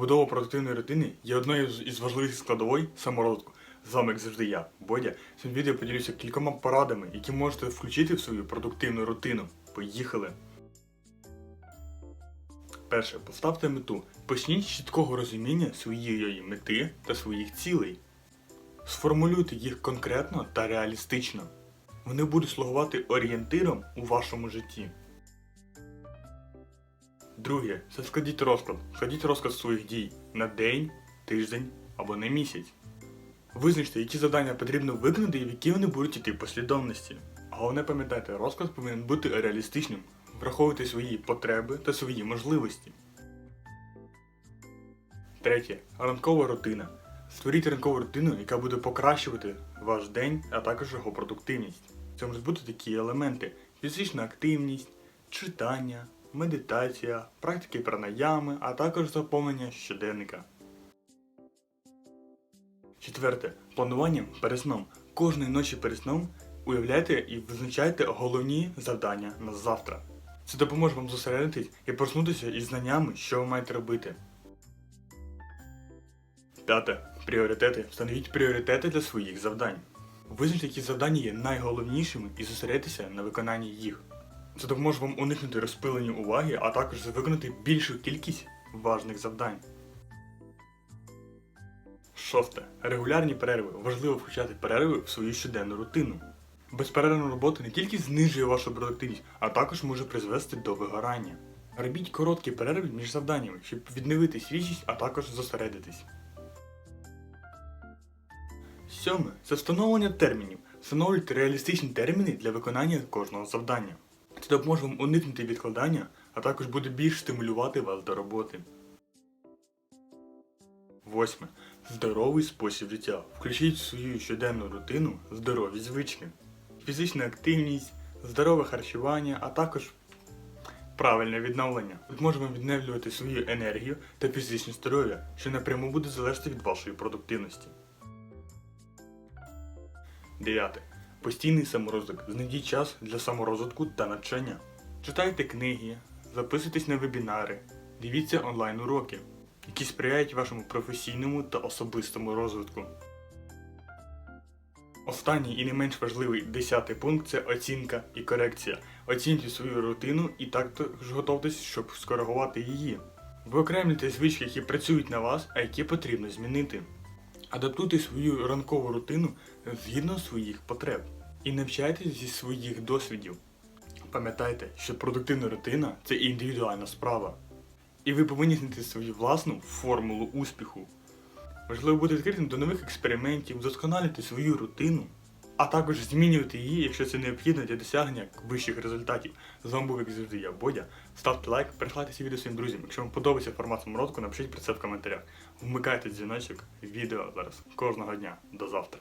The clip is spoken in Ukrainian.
Будова продуктивної рутини є одною із важливих складової саморозвитку. З вами, як завжди, я, Бодя. Цьому відео поділюся кількома порадами, які можете включити в свою продуктивну рутину. Поїхали! Перше, поставте мету. Почніть з чіткого розуміння своєї мети та своїх цілей. Сформулюйте їх конкретно та реалістично. Вони будуть слугувати орієнтиром у вашому житті. Друге, це складіть розклад. Складіть розклад своїх дій на день, тиждень або на місяць. Визначте, які завдання потрібно виконати і в які вони будуть йти послідовності. Головне пам'ятайте, розклад повинен бути реалістичним, враховувати свої потреби та свої можливості. Третє. Ранкова рутина. Створіть ранкову рутину, яка буде покращувати ваш день, а також його продуктивність. Це можуть бути такі елементи: фізична активність, читання, медитація, практики пранаями, а також заповнення щоденника. Четверте. Планування перед сном. Кожної ночі перед сном уявляйте і визначайте головні завдання на завтра. Це допоможе вам зосередитись і проснутися із знаннями, що ви маєте робити. П'яте. Пріоритети. Встановіть пріоритети для своїх завдань. Визначте, які завдання є найголовнішими і зосередьтеся на виконанні їх. Це допоможе вам уникнути розпилення уваги, а також виконати більшу кількість важних завдань. Шосте. Регулярні перерви. Важливо включати перерви в свою щоденну рутину. Безперервна робота не тільки знижує вашу продуктивність, а також може призвести до вигорання. Робіть короткі перерви між завданнями, щоб відновити свіжість, а також зосередитись. Сьоме це встановлення термінів. Встановлюйте реалістичні терміни для виконання кожного завдання. Це допоможе вам уникнути відкладання, а також буде більш стимулювати вас до роботи. Восьме. Здоровий спосіб життя. Включіть в свою щоденну рутину здорові звички. Фізична активність, здорове харчування, а також правильне відновлення. Ми можемо відновлювати свою енергію та фізичне здоров'я, що напряму буде залежати від вашої продуктивності. Дев'яте. Постійний саморозвиток. Знайдіть час для саморозвитку та навчання. Читайте книги, записуйтесь на вебінари, дивіться онлайн уроки, які сприяють вашому професійному та особистому розвитку. Останній і не менш важливий десятий пункт це оцінка і корекція. Оцінюйте свою рутину і також готуйтесь, щоб скоригувати її. Виокремлюйте звички, які працюють на вас, а які потрібно змінити. Адаптуйте свою ранкову рутину згідно своїх потреб і навчайтесь зі своїх досвідів. Пам'ятайте, що продуктивна рутина це індивідуальна справа. І ви повинні знайти свою власну формулу успіху. Важливо бути відкритим до нових експериментів, вдосконалити свою рутину, а також змінювати її, якщо це необхідно для досягнення вищих результатів. З вами був, як завжди, я Бодя. Ставте лайк, переслайте ці відео своїм друзям. Якщо вам подобається формат самородку, напишіть про це в коментарях. Вмикайте дзвіночок, відео зараз кожного дня. До завтра.